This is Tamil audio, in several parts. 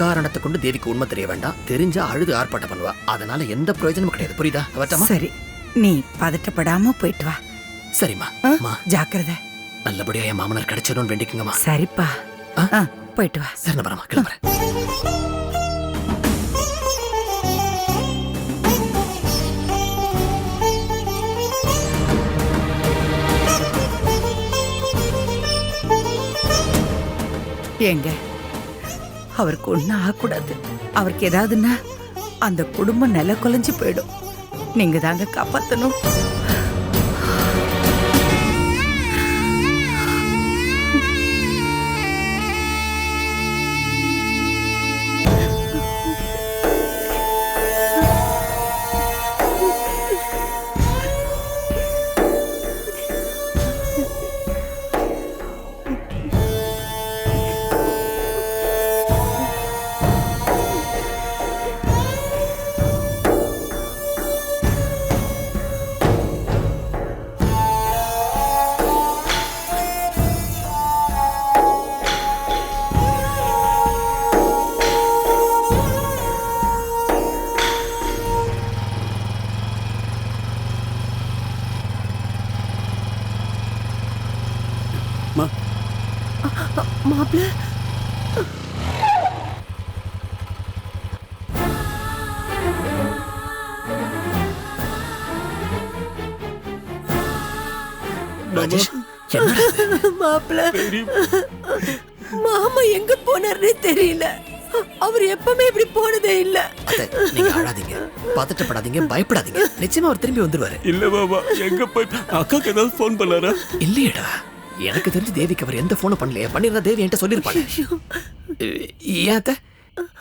எக்காரணத்தை கொண்டு தேவிக்கு உண்மை தெரிய வேண்டாம். தெரிஞ்சா அழுது ஆர்ப்பாட்டம் பண்ணுவா. அதனால எந்த பிரயோஜனமும் கிடையாது. புரியுதா? வரட்டாமா? சரி. நீ பதட்டப்படாம போயிட்டு வா. சரிம்மா. ஆ? அம்மா ஜாக்கிரதை. நல்லபடியா என் மாமனார் கிடைச்சிடும்னு வேண்டிக்குங்கம்மா. சரிப்பா. ஆ? ஆ, போயிட்டு வா. சரி நான் வரமா கிளம்புறேன். ஏங்க? அவருக்கு ஒன்றும் ஆகக்கூடாது. அவருக்கு ஏதாவதுன்னா அந்த குடும்பம் நில குலைஞ்சு போயிடும். நீங்கள் தாங்க காப்பாத்தணும். மாப்பிள்ள மாமா எங்க போனாருன்னே தெரியல. அவர் எப்பவுமே இப்படி போனதே இல்ல. நீங்க அழாதீங்க பதட்டப்படாதீங்க பயப்படாதீங்க. நிச்சயமா அவர் திரும்பி வந்துருவாரு. இல்ல பாபா எங்க போய் அக்காக்கு ஏதாவது ஃபோன் பண்ணாரா? இல்லையேடா. எனக்கு தெரிஞ்சு தேவிக்கு அவர் எந்த போனும் பண்ணலையே. பண்ணிருந்தா தேவி என்கிட்ட சொல்லிருப்பாங்க ஏன்?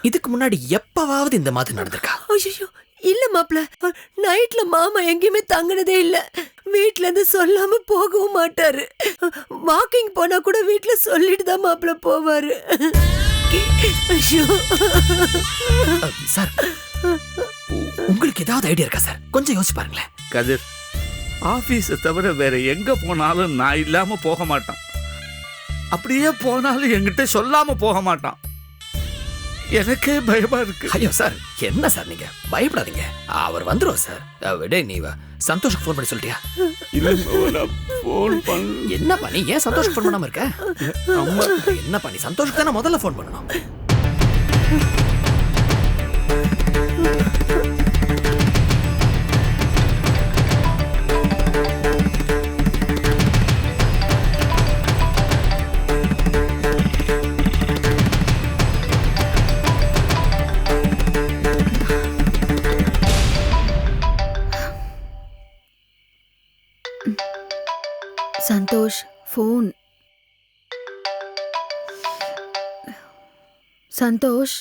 இதுக்கு முன்னாடி எப்பவாவது இந்த மாதிரி நடந்திருக்கா? ஐயோ இல்ல மாப்பிள்ள நைட்ல மாமா எங்கேயுமே தங்குனதே இல்ல. வீட்ல இருந்து சொல்லாம போகவும் மாட்டாரு. வாக்கிங் போனா கூட வீட்ல சொல்லிட்டு தான் மாப்பிள்ள போவாரு. சார் உங்களுக்கு ஏதாவது ஐடியா இருக்கா சார்? கொஞ்சம் யோசிச்சு பாருங்களேன். கதிர் ஆபீஸை தவிர வேற எங்க போனாலும் நான் இல்லாம போக மாட்டான். அப்படியே போனாலும் என்கிட்ட சொல்லாம போக மாட்டான். எனக்கே பயமா இருக்கு. ஐயோ சார். என்ன சார் நீங்க? பயப்படாதீங்க. அவர் வந்துரும் சார். டேய் நீ வா. சந்தோஷுக்கு ஃபோன் பண்ணி சொல்லிட்டியா இல்ல ஃபோன் பண்ண என்னப்பா நீ ஏன் சந்தோஷம் ஃபோன் பண்ணாம இருக்க? அம்மா. என்னப்பா நீ சந்தோஷுக்கு தானே முதல்ல ஃபோன் பண்ணணும். Santosh phone Santosh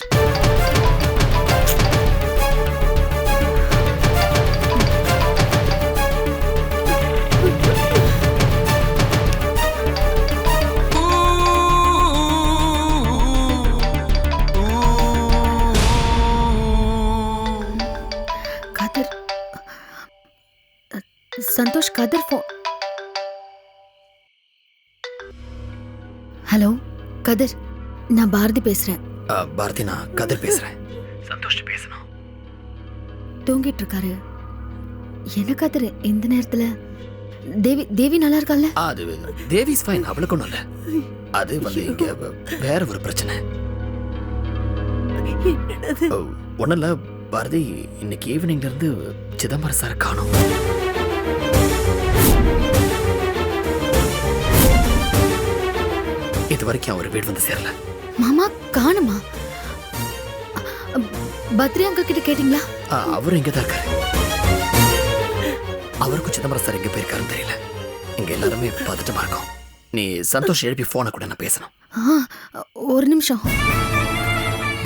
Santosh Kathir phone hello Kathir நான் பாரதி பேசுறேன். பாரதி நான் கதிர் பேசுறேன். சந்தோஷ் பேசணும். தூங்கிட்டு இருக்காரு என்ன கதிர் இந்த நேரத்துல? தேவி தேவி நல்லா இருக்கால்ல? அது தேவி இஸ் ஃபைன் அவளுக்கு ஒன்றும் இல்லை. அது வந்து இங்க வேற ஒரு பிரச்சனை. என்னது? ஒன்றும் இல்லை பாரதி இன்னைக்கு ஈவினிங்ல இருந்து சிதம்பரம் சார் காணும். இது வரைக்கும் அவர் வீடு வந்து சேரல. மாமா காணுமா? பத்ரி அங்க கிட்ட கேட்டிங்களா? அஹ், அவரும் இங்கே தான் இருக்காரு. அவருக்கும் சிதம்பரம் சார் எங்கே போயிருக்காருன்னு தெரியல. இங்க எல்லாருமே பதட்டமா இருக்கோம் நீ சந்தோஷ் எழுப்பி போனை கூட நான் பேசணும். ஒரு நிமிஷம்.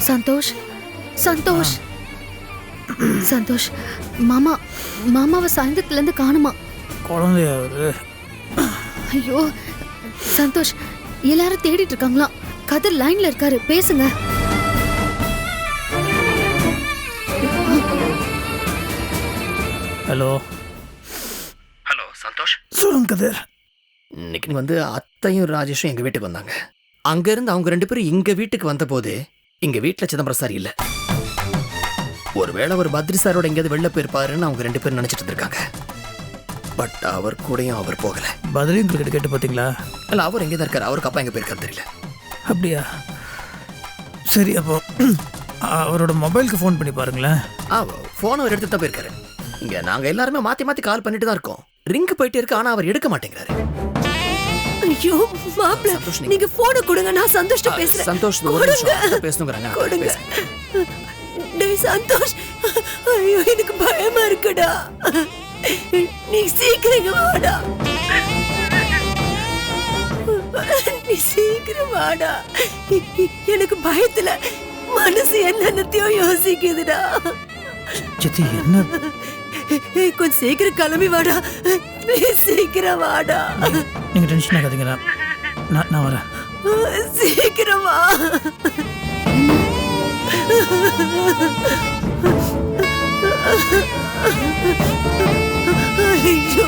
சந்தோஷ் சந்தோஷ். சந்தோஷ் மாமா மாமாவை சாயந்தரத்துல இருந்து காணுமா? குழந்தையா ஐயோ சந்தோஷ் எல்லாரும் தேடிட்டு இருக்காங்களாம் கதிர் லைன்ல இருக்காரு பேசுங்க. ஹலோ. ஹலோ சந்தோஷ். சொல்லுங்க கதிர். இன்னைக்கு வந்து அத்தையும் ராஜேஷும் எங்க வீட்டுக்கு வந்தாங்க. அங்க இருந்து அவங்க ரெண்டு பேரும் எங்க வீட்டுக்கு வந்தபோது இங்க வீட்ல சிதம்பரம் சார் இல்ல. ஒருவேளை ஒரு பத்ரி சாரோட எங்கேயாவது வெளில போயிருப்பாருன்னு அவங்க ரெண்டு பேரும் நினைச்சிட்டு இருக்காங்க பட் அவர் கூடயும் அவர் போகல. பதிலையும் கிட்ட கேட்டு பார்த்தீங்களா இல்ல அவர் எங்கே தான் இருக்காரு? அவருக்கு அப்பா எங்க போயிருக்காரு தெரியல. அப்படியா? சரி அப்போ அவரோட மொபைலுக்கு ஃபோன் பண்ணி பாருங்களேன். ஆ ஃபோன் அவர் எடுத்துட்டு தான் போயிருக்காரு. இங்க நாங்க எல்லாருமே மாத்தி மாத்தி கால் பண்ணிட்டு தான் இருக்கோம். ரிங்க் போயிட்டே இருக்கு ஆனா அவர் எடுக்க மாட்டேங்கிறாரு. ஐயோ மாப்பிள சந்தோஷ், நீங்க- போனை கொடுங்க நான் சந்தோஷ்ட ஆ, பேசுறேன். சந்தோஷ் ஒரு கொடுங்க. நிமிஷம் அவர்கிட்ட பேசணுங்கிறாங்க சந்தோஷ். ஐயோ எனக்கு பயமா இருக்குடா. நீ சீக்கிரம் வாடா. நீ சீக்கிரம் வாடா. எனக்கு பயத்துல மனசு என்னென்னத்தையோ யோசிக்குதுடா. சித்தி என்ன? கொஞ்சம் சீக்கிரம் கிளம்பி வாடா. ப்ளீஸ் சீக்கிரம் வாடா. நீங்கள் டென்ஷன் ஆகாதீங்க நான் நான் வரேன். சீக்கிரம் வா. ஐயோ.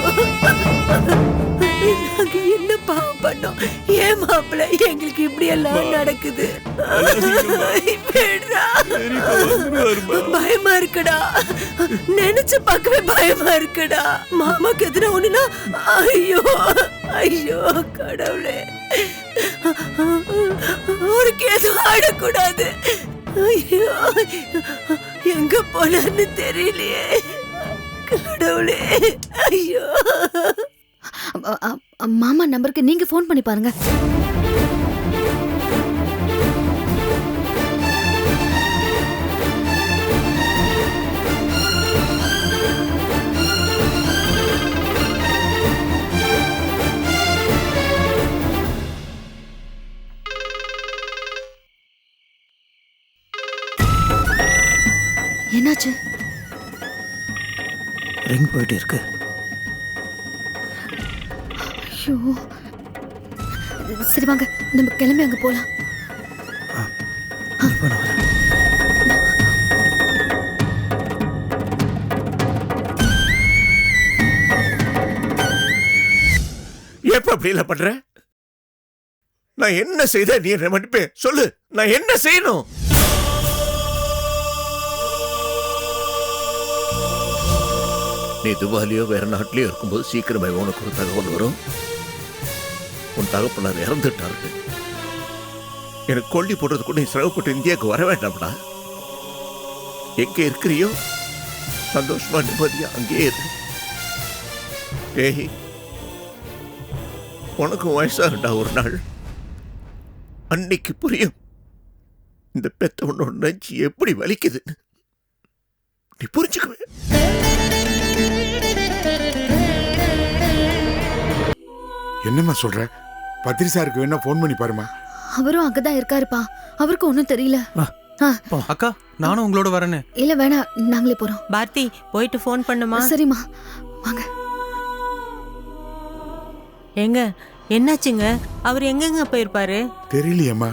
நாங்க என்ன பாவம் பண்ணோம்? ஏன் மாப்பிள்ள எங்களுக்கு இப்படி எல்லாம் நடக்குது. பயமா இருக்குடா. நினைச்சு பார்க்கவே பயமா இருக்குடா. மாமாக்கு எதுனா ஒண்ணுனா ஐயோ ஐயோ கடவுளே. அவருக்கு எதுவும் ஆடக்கூடாது. எங்க போனான்னு தெரியலையே. கடவுளே. ஐயோ. மாமா நம்பருக்கு நீங்க ஃபோன் பண்ணி பாருங்க. என்னாச்சு? ரிங் போயிட்டு இருக்கு. ஐயோ. சரி வாங்க நம்ம கிளம்பி அங்க போலாம். இப்போ நான் வரேன் ஏப்ப அப்படி இல்ல பண்ற? நான் என்ன செய்த நீ என்ன மன்னிப்பே சொல்லு. நான் என்ன செய்யணும்? நீ துபாலியோ வேற நாட்டிலேயோ இருக்கும்போது சீக்கிரமே உனக்கு ஒரு தகவல் வரும். உன் தகப்பனார் இறந்துட்டாரு எனக்கு கொல்லி போடுறது கூட நீ சிரமப்பட்டு இந்தியாவுக்கு வர வேண்டாம்டா. எங்க இருக்கிறியோ? சந்தோஷமா நிம்மதியா அங்கேயே இரு. ஏய் உனக்கும் வயசாகண்டா ஒரு நாள். அன்னைக்கு புரியும். இந்த பெத்தவனோட நெஞ்சு எப்படி வலிக்குதுன்னு. நீ புரிஞ்சுக்குவேன் என்னம்மா சொல்ற? பத்ரி சாருக்கு வேணா ஃபோன் பண்ணி பாருமா அவரும் அங்கதான் இருக்காருப்பா. அவருக்கு ஒண்ணும் தெரியல. அக்கா நானும் உங்களோட வரேன்னு. இல்ல வேணாம் நாங்களே போறோம். பாரதி போயிட்டு ஃபோன் பண்ணுமா? சரிம்மா. வாங்க. எங்க என்னாச்சுங்க? அவர் எங்கெங்க போயிருப்பாரு? தெரியலையேம்மா.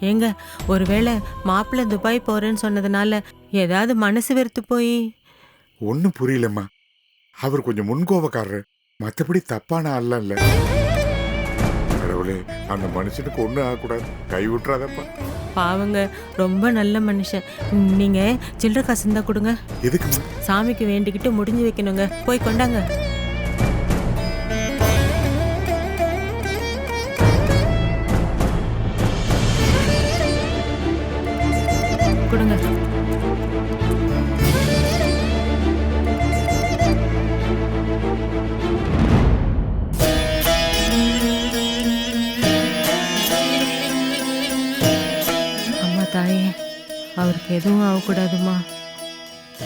ஏங்க ஒருவேளை மாப்பிள்ளை துபாய் போறேன்னு சொன்னதுனால ஏதாவது மனசு வெறுத்து போய்? ஒன்றும் புரியலம்மா. அவர் கொஞ்சம் முன்கோபக்காரரு மற்றபடி தப்பான ஆள்லாம் இல்லை. கடவுளே அந்த மனுஷனுக்கு ஒன்றும் ஆகக்கூடாது. கை விட்டுறாதப்பா. பாவங்க ரொம்ப நல்ல மனுஷன். நீங்க சில்லற காசு இருந்தா கொடுங்க. எதுக்குமா சாமிக்கு வேண்டிக்கிட்டு முடிஞ்சு வைக்கணுங்க. போய் கொண்டாங்க. கொடுங்க. அவருக்கு எதுவும் ஆகக்கூடாதும்மா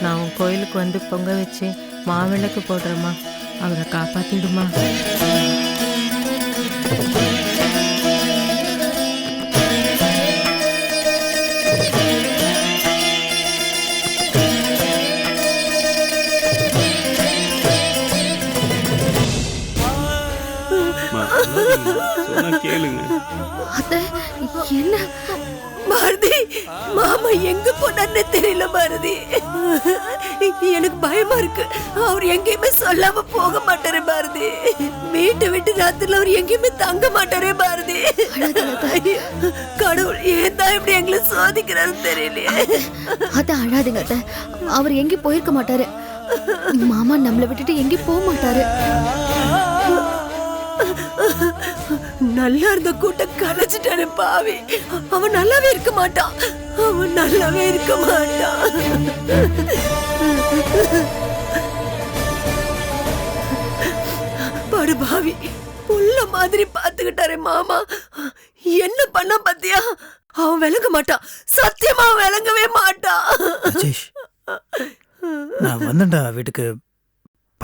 நான் உன் கோயிலுக்கு வந்து பொங்க வச்சு மாவிளக்கு போடுறேம்மா. அவரை காப்பாத்திடுமா. சொன்னா கேளுங்க. அத்தை என்ன? பாரதி மாமா எங்க போனான்னு தெரியல பாரதி எனக்கு பயமா இருக்கு. அவர் எங்கேயுமே சொல்லாம போக மாட்டாரு பாரதி வீட்டை விட்டு ராத்திரில அவர் எங்கேயுமே தங்க மாட்டாரே பாரதி கடவுள் ஏன் தான் இப்படி எங்களை சோதிக்கிறாருன்னு தெரியலையே. அத அழாதுங்க அவர் எங்கேயும் போயிருக்க மாட்டாரு. மாமா நம்மளை விட்டுட்டு எங்கேயும் போக மாட்டாரு. நல்லா இருந்த கூட்ட கலைச்சிட்டானே பாவி. அவன் நல்லாவே இருக்க மாட்டான். அவன் நல்லாவே இருக்க மாட்டான். படு பாவி. புள்ள மாதிரி பாத்துக்கிட்டாரே மாமா. என்ன பண்ண பாத்தியா? அவன் விளங்க மாட்டான். சத்தியமா விளங்கவே மாட்டான். ராஜேஷ் நான் வந்தேன்டா வீட்டுக்கு.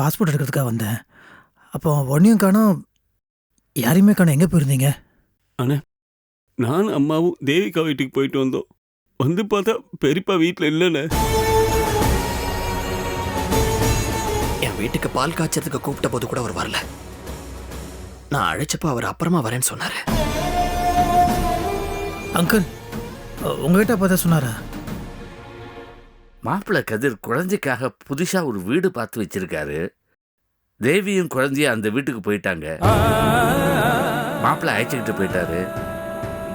பாஸ்போர்ட் எடுக்கிறதுக்காக வந்தேன். அப்போ ஒன்னையும் காணும். யாரையுமே காணோம். எங்கே போயிருந்தீங்க? நானும் அம்மாவும் தேவிகா வீட்டுக்கு போயிட்டு வந்தோம். வந்து பார்த்தா பெரியப்பா வீட்டில் இல்லைண்ணே. என் வீட்டுக்கு பால் காய்ச்சறதுக்கு கூப்பிட்ட போது கூட அவர் வரல. நான் அழைச்சப்போ அவர் அப்புறமா வரேன்னு சொன்னாரு. அங்கிள் உங்ககிட்ட தான் சொன்னாரா? மாப்பிள்ளை கதிர் குழந்தைக்காக புதுசா ஒரு வீடு பார்த்து வச்சிருக்காரு. தேவியும் குழந்தையும் அந்த வீட்டுக்கு போயிட்டாங்க. மாப்பிள்ளை அழைச்சிக்கிட்டு போயிட்டாரு.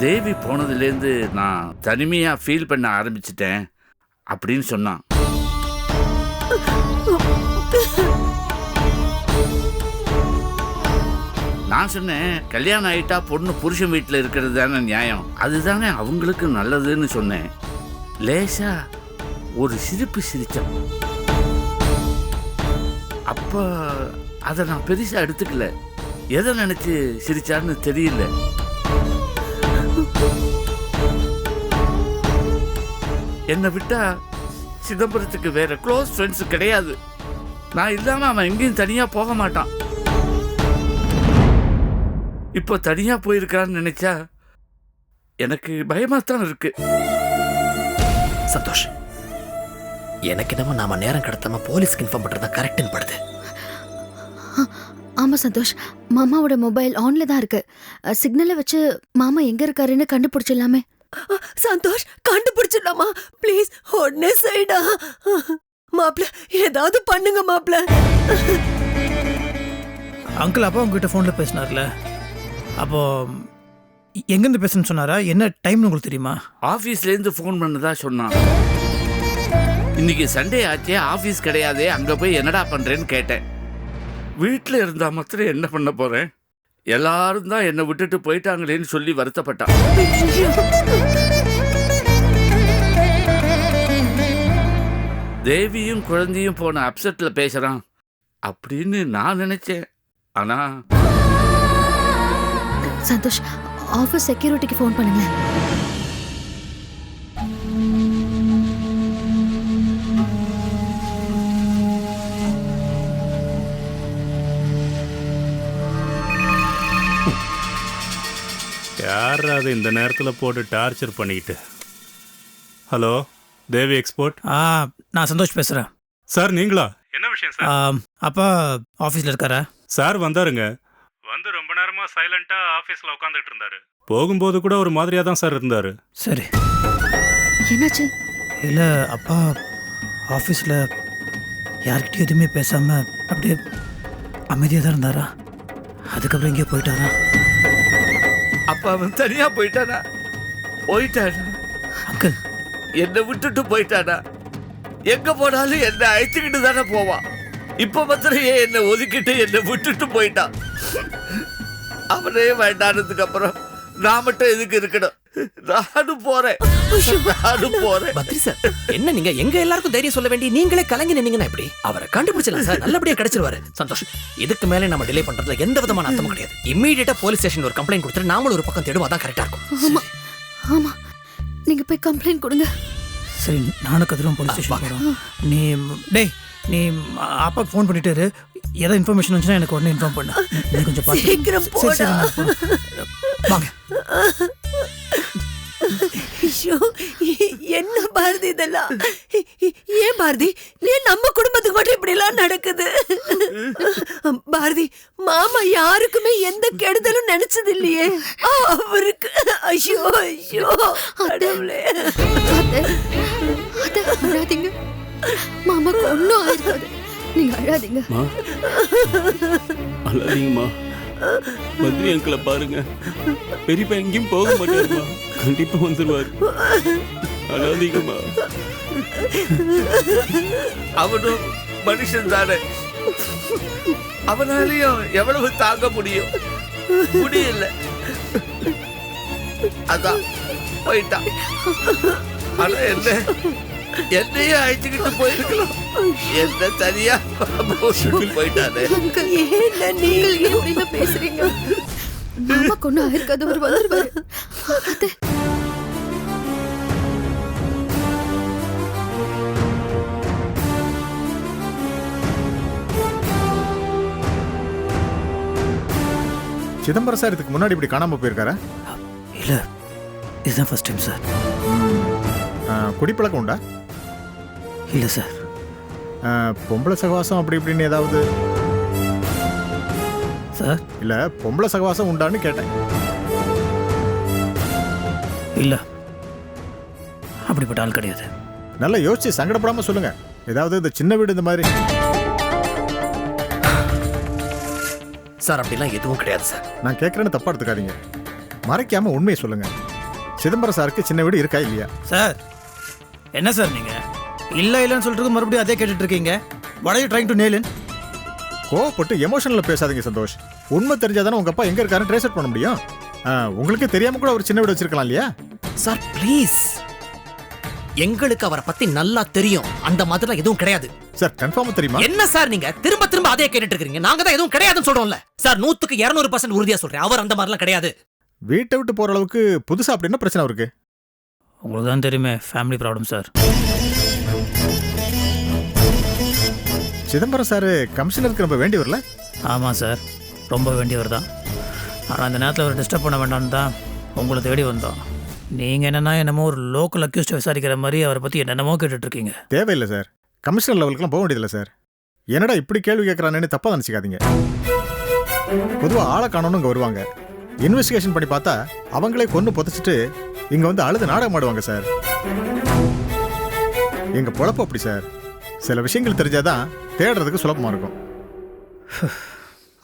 தேவி போனதுலேருந்து நான் தனிமையாக ஃபீல் பண்ண ஆரம்பிச்சிட்டேன் அப்படின்னு சொன்னான். நான் சொன்னேன் கல்யாணம் ஆயிட்டா பொண்ணு புருஷன் வீட்டில் இருக்கிறது தானே நியாயம். அதுதானே அவங்களுக்கு நல்லதுன்னு சொன்னேன். லேசா ஒரு சிரிப்பு சிரிச்சான். அப்போ அதை நான் பெருசாக எடுத்துக்கல. எதை நினச்சி சிரிச்சான்னு தெரியல. என்னை விட்டா சிதம்பரத்துக்கு வேற க்ளோஸ் ஃப்ரெண்ட்ஸ் கிடையாது. நான் இல்லாமல் அவன் எங்கேயும் தனியாக போக மாட்டான். இப்போ தனியாக போயிருக்கான்னு நினைச்சா எனக்கு பயமாக தான் இருக்கு. சந்தோஷம் எனக்கு என்னமோ நாம நேரம் கடத்தாம போலீஸ்க்கு இன்ஃபார்ம் பண்றதா கரெக்ட்னு படுது. ஆமா சந்தோஷ் மாமாவோட மொபைல் ஆன்ல தான் இருக்கு. சிக்னலை வச்சு மாமா எங்க இருக்காருன்னு கண்டுபிடிச்சிடலாமே. சந்தோஷ் கண்டுபிடிச்சிடலாமா? ப்ளீஸ் உடனே செய்டா. மாப்ள ஏதாவது பண்ணுங்க மாப்ள. அங்கிள் அப்பா உங்ககிட்ட ஃபோனில் பேசினார்ல. அப்போ எங்கேருந்து பேசுன்னு சொன்னாரா? என்ன டைம்னு உங்களுக்கு தெரியுமா? ஆஃபீஸ்லேருந்து ஃபோன் பண்ணதா சொன்னான். இன்னைக்கு சண்டே ஆச்சே ஆஃபீஸ் கிடையாதே அங்கே போய் என்னடா பண்ணுறேன்னு கேட்டேன். வீட்டில் இருந்தால் மாத்திரம் என்ன பண்ண போகிறேன் எல்லாரும் தான் என்னை விட்டுட்டு போயிட்டாங்களேன்னு சொல்லி வருத்தப்பட்டான். தேவியும் குழந்தையும் போன அப்செட்டில் பேசுகிறான் அப்படின்னு நான் நினச்சேன். ஆனால் சந்தோஷ் ஆஃபீஸ் செக்யூரிட்டிக்கு ஃபோன் பண்ணுங்க. யார் அதை இந்த நேரத்தில் போட்டு டார்ச்சர் பண்ணிக்கிட்டு. ஹலோ தேவி எக்ஸ்போர்ட் ஆ நான் சந்தோஷ் பேசுகிறேன் சார் நீங்களா? என்ன விஷயம் அப்பா ஆஃபீஸில் இருக்காரா? சார் வந்தாருங்க. வந்து ரொம்ப நேரமா சைலண்டா ஆபீஸ்ல உட்காந்துட்டு இருந்தாரு. போகும்போது கூட ஒரு மாதிரியா தான் சார் இருந்தாரு. சரி. என்னாச்சு? இல்லை அப்பா ஆஃபீஸில் யார்கிட்டயும் எதுவுமே பேசாமல் அப்படியே அமைதியாக தான் இருந்தாரா? அதுக்கப்புறம் எங்கேயோ போயிட்டாரா? அப்போ அவன் தனியாக போயிட்டானா? போயிட்டானா? அங்கிள். என்னை விட்டுட்டு போயிட்டானா? எங்க போனாலும் என்னை அழைத்துக்கிட்டு தானே போவான் இப்ப மாத்திரம் ஏன் என்னை ஒதுக்கிட்டு என்னை விட்டுட்டு போயிட்டான். அவனே வேண்டானதுக்கு அப்புறம் நான் மட்டும் எதுக்கு இருக்கணும்? நானும் போறேன். நானும் போறேன். பத்ரி சார் என்ன நீங்க எங்க எல்லாருக்கும் தைரியம் சொல்ல வேண்டிய நீங்களே கலங்கி நின்னீங்கன்னா எப்படி? அவரை கண்டுபிடிச்சலாம் சார். நல்லபடியா கிடைச்சிருவாரு. சந்தோஷ் இதுக்கு மேலே நம்ம டிலே பண்றதுல எந்த விதமான அர்த்தமும் கிடையாது. இம்மீடியட்டா போலீஸ் ஸ்டேஷன் ஒரு கம்ப்ளைண்ட் கொடுத்துட்டு நாமளும் ஒரு பக்கம் தேடுவா தான் கரெக்டா இருக்கும். ஆமா. ஆமா. நீங்க போய் கம்ப்ளைண்ட் கொடுங்க. சரி நானும் கதிரும் போலீஸ் ஸ்டேஷன் போகிறோம் நீ டேய் நீ அப்பாவுக்கு ஃபோன் பண்ணிட்டு இரு. ஏதாவது இன்ஃபர்மேஷன் வந்துச்சுன்னா எனக்கு உடனே இன்ஃபார்ம் பண்ணு. நீ கொஞ்சம் பார்த்து சீக்கிரம் போடா. வாங்க. ஐயோ என்ன பாரதி இதெல்லாம்? ஏன் பாரதி? ஏன் நம்ம குடும்பத்துக்கு மட்டும் இப்படி எல்லாம் நடக்குது? பாரதி மாமா யாருக்குமே எந்த கெடுதலும் நினைச்சது இல்லையே. அவருக்கு. ஐயோ ஐயோ அழாதீங்க மாமாக்கு ஒன்றும் ஆயிருக்காது நீங்க அழாதீங்க. மா. அழாதீங்கம்மா மதுரை அங்கிளை பாருங்க. பெரியப்பா எங்கேயும் போக மாட்டாருமா கண்டிப்பா வந்துருவாரு. அழாதீங்கம்மா அவனும் மனுஷன் தானே. அவனாலையும் எவ்வளவு தாங்க முடியும்? முடியல. அதான் போயிட்டான். ஆனா என்ன? என்னையும் அழைச்சுக்கிட்டு போயிருக்கலாம் என்ன தனியா போட்டுட்டு போயிட்டானே. ஏன்டா நீங்க எப்படின்னு பேசுறீங்க? மாமா கொண்டு ஆயிருக்காது அவர் வந்துருவாரு. சிதம்பரம் சார் இதுக்கு முன்னாடி இப்படி காணாம போயிருக்காரா? இல்லை இதுதான் ஃபர்ஸ்ட் டைம் சார் குடிப்பழக்கம் உண்டா? இல்லை சார். பொம்பளை சகவாசம் அப்படி இப்படின்னு ஏதாவது? சார்? இல்ல பொம்பளை சகவாசம் உண்டான்னு கேட்டேன். இல்லை. அப்படிப்பட்ட ஆள் கிடையாது. நல்லா யோசிச்சு சங்கடப்படாம சொல்லுங்க. ஏதாவது இந்த சின்ன வீடு இந்த மாதிரி. சார் அப்படிலாம் எதுவும் கிடையாது சார். நான் கேட்கறேன்னு தப்பா எடுத்துக்காதீங்க. மறைக்காம உண்மையை சொல்லுங்க. சிதம்பரம் சாருக்கு சின்ன வீடு இருக்கா இல்லையா? சார். என்ன சார் நீங்கள் இல்லை இல்லைன்னு சொல்லிட்டு மறுபடியும் அதே கேட்டுட்டு இருக்கீங்க. வட யூ ட்ரைங் டு நேலின் கோவப்பட்டு எமோஷனல்ல பேசாதீங்க சந்தோஷ். உண்மை தெரிஞ்சாதானே உங்க அப்பா எங்க இருக்காருன்னு ட்ரேஸ் அவுட் பண்ண முடியும். உங்களுக்கு தெரியாம கூட ஒரு சின்ன வீடு வச்சிருக்கலாம் இல்லையா? சார் ப்ளீஸ் எங்களுக்கு அவரை பத்தி நல்லா தெரியும். அந்த மாதிரிலாம் எதுவும் கிடையாது. சார் கன்ஃபார்மா தெரியுமா? என்ன சார் நீங்க? திரும்ப திரும்ப அதே கேட்டுட்டு இருக்கீங்க நாங்க தான் எதுவும் கிடையாதுன்னு சொல்றோம்ல. சார் நூத்துக்கு இருநூறு பர்சன்ட் உறுதியா சொல்றேன். அவர் அந்த மாதிரிலாம் கிடையாது. வீட்டை விட்டு போற அளவுக்கு புதுசா அப்படி என்ன பிரச்சனை இருக்கு உங்களுக்கு தான் தெரியுமே family problem sir Chidambaram sir கமிஷனருக்கு நம்ம வேண்டி வரல ஆமாம் சார் ரொம்ப வேண்டியவர் தான். ஆனால் அந்த நேரத்தில் அவர் டிஸ்டர்ப் பண்ண வேண்டாம்னு தான் உங்களை தேடி வந்தோம். நீங்கள் என்னென்னா என்னமோ ஒரு லோக்கல் அக்யூஸ்ட் விசாரிக்கிற மாதிரி அவரை பற்றி என்னென்னமோ கேட்டுட்ருக்கீங்க. தேவையில்லை சார் கமிஷனர் லெவலுக்குலாம் போக வேண்டியதில்லை சார் என்னடா இப்படி கேள்வி கேட்கறானேன்னு தப்பா நினச்சிக்காதீங்க. பொதுவாக ஆளை காணணும் இங்கே வருவாங்க. இன்வெஸ்டிகேஷன் பண்ணி பார்த்தா அவங்களே கொண்டு புதைச்சிட்டு இங்கே வந்து அழுது நாடகம் ஆடுவாங்க சார். எங்க பொழப்பு அப்படி சார். சில விஷயங்கள் தெரிஞ்சாதான் தேடுறதுக்கு சுலபமாக இருக்கும்.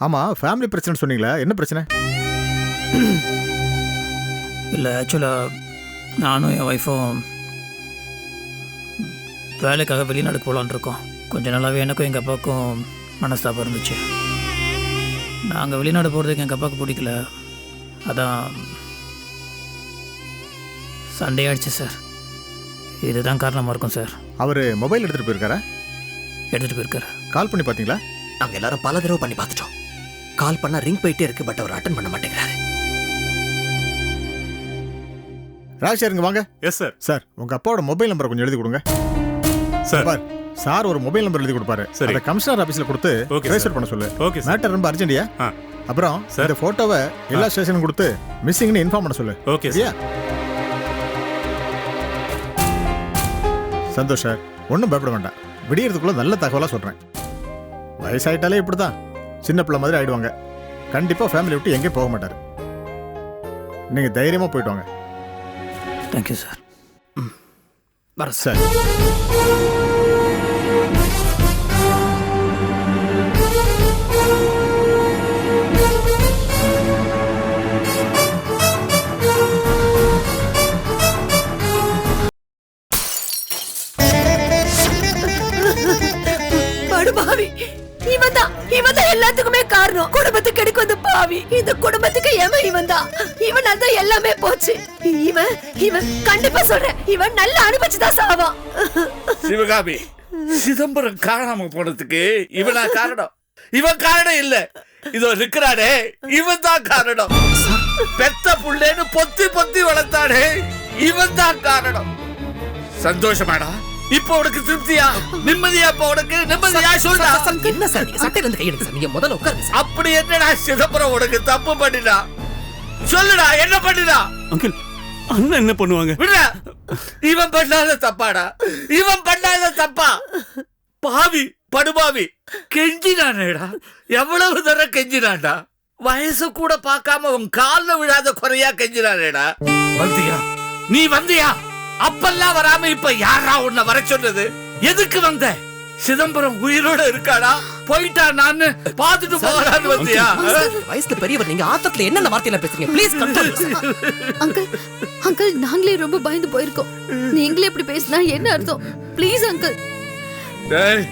ஆமாம் ஃபேமிலி பிரச்சனை சொன்னீங்களா என்ன பிரச்சனை? இல்லை ஆக்சுவலாக நானும் என் ஒய்ஃபும் வேலைக்காக வெளிநாடு போகலான்னு இருக்கோம். கொஞ்ச நாளாகவே எனக்கும் எங்கள் அப்பாவுக்கும் மனஸ்தாபம் இருந்துச்சு. நாங்கள் வெளிநாடு போகிறதுக்கு எங்கள் அப்பாவுக்கு பிடிக்கல. அதான் சண்டே ஆயிடுச்சு சார் இதுதான் காரணமாக இருக்கும் சார் அவர் மொபைல் எடுத்துகிட்டு போயிருக்காரா? எடுத்துகிட்டு போயிருக்காரு. கால் பண்ணி பார்த்தீங்களா? நாங்க எல்லாரும் பல தடவை பண்ணி பார்த்துட்டோம். கால் பண்ணா ரிங் போயிட்டே இருக்கு பட் அவர் அட்டன் பண்ண மாட்டேங்கிறாரு. ராஜ்சேருங்க வாங்க. எஸ் சார் சார் உங்கள் அப்பாவோட மொபைல் நம்பரை கொஞ்சம் எழுதி கொடுங்க. சார் பார் சார் ஒரு மொபைல் நம்பர் எழுதி கொடுப்பாரு. சரி. அதை கமிஷனர் ஆபீஸ்ல கொடுத்து sir. பண்ண சொல்லு. ஓகே சார் மேட்டர் ரொம்ப அர்ஜென்டியா ஆ. அப்புறம் Sir. இந்த போட்டோவை எல்லா ஸ்டேஷனும் கொடுத்து மிஸ்ஸிங்னு இன்ஃபார்ம் பண்ண சொல்லு. ஓகே சரியா? சந்தோஷ் சார் ஒன்றும் பயப்பட வேண்டாம். விடியறதுக்குள்ள நல்ல தகவலா சொல்றேன். வயசாயிட்டாலே இப்படிதான் சின்ன பிள்ளை மாதிரி ஆயிடுவாங்க. கண்டிப்பா ஃபேமிலி விட்டு எங்கேயும் போக மாட்டாரு. நீங்க தைரியமா போயிட்டு வாங்க. தேங்க்யூ சார் வர சார். இவன் இவன் கண்டிப்பா சொல்றேன். இவன் நல்லா அனுபவிச்சுதான் சாவான். சிவகாமி சிதம்பரம் காணாம போனதுக்கு இவனா காரணம். இவன் காரணம் இல்ல. இதோ இருக்கிறானே இவன் தான் காரணம். பெத்த புள்ளேன்னு பொத்தி பொத்தி வளர்த்தானே. இவன் தான் காரணம். சந்தோஷமாடா. இப்ப உனக்கு திருப்தியா? நிம்மதியா இப்ப உனக்கு? நிம்மதியா சொல்றா என்ன சார் சட்டையில இருந்து கையெடுங்க சார் நீங்க முதல்ல உட்காருங்க அப்படி என்னடா சிதம்பரம் உனக்கு தப்பு பண்ணினா? சொல்லுடா என்ன பண்ணினா? அங்கிள் அண்ணன் என்ன பண்ணுவாங்க? விடுற இவன் பண்ணாத தப்பாடா. இவன் பண்ணாத தப்பா. பாவி படுபாவி கெஞ்சினானேடா. எவ்வளவு தரம் கெஞ்சினான்டா. வயசு கூட பார்க்காம உன் கால்ல விழாத குறையா கெஞ்சினானேடா. வந்தியா? நீ வந்தியா? அப்பெல்லாம் வராம இப்ப யாரா உன்னை வர சொன்னது? எதுக்கு வந்த? சிதம்பரம் உயிரோட இருக்காடா? போயிட்டா நான் பார்த்துட்டு போகலான்னு வந்தியா? வயசுல பெரியவர் நீங்க ஆத்தத்துல என்னென்ன வார்த்தையில பேசுறீங்க? ப்ளீஸ் அங்கிள் அங்கிள் நாங்களே ரொம்ப பயந்து போயிருக்கோம். நீங்களே இப்படி பேசினா என்ன அர்த்தம்? ப்ளீஸ் அங்கிள் டேய்,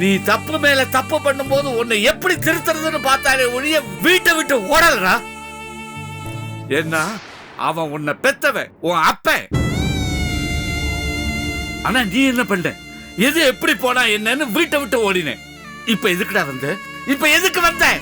நீ தப்பு மேல தப்பு பண்ணும்போது உன்னை எப்படி திருத்துறதுன்னு பார்த்தாலே ஒழிய வீட்டை விட்டு ஓடலடா. என்ன அவன் உன்னை பெத்தவன் உன் அப்பன். ஆனா நீ என்ன பண்ண? எது எப்படி போனா என்னன்னு வீட்டை விட்டு ஓடினேன். இப்ப எதுக்குடா வந்த? இப்ப எதுக்கு வந்தேன்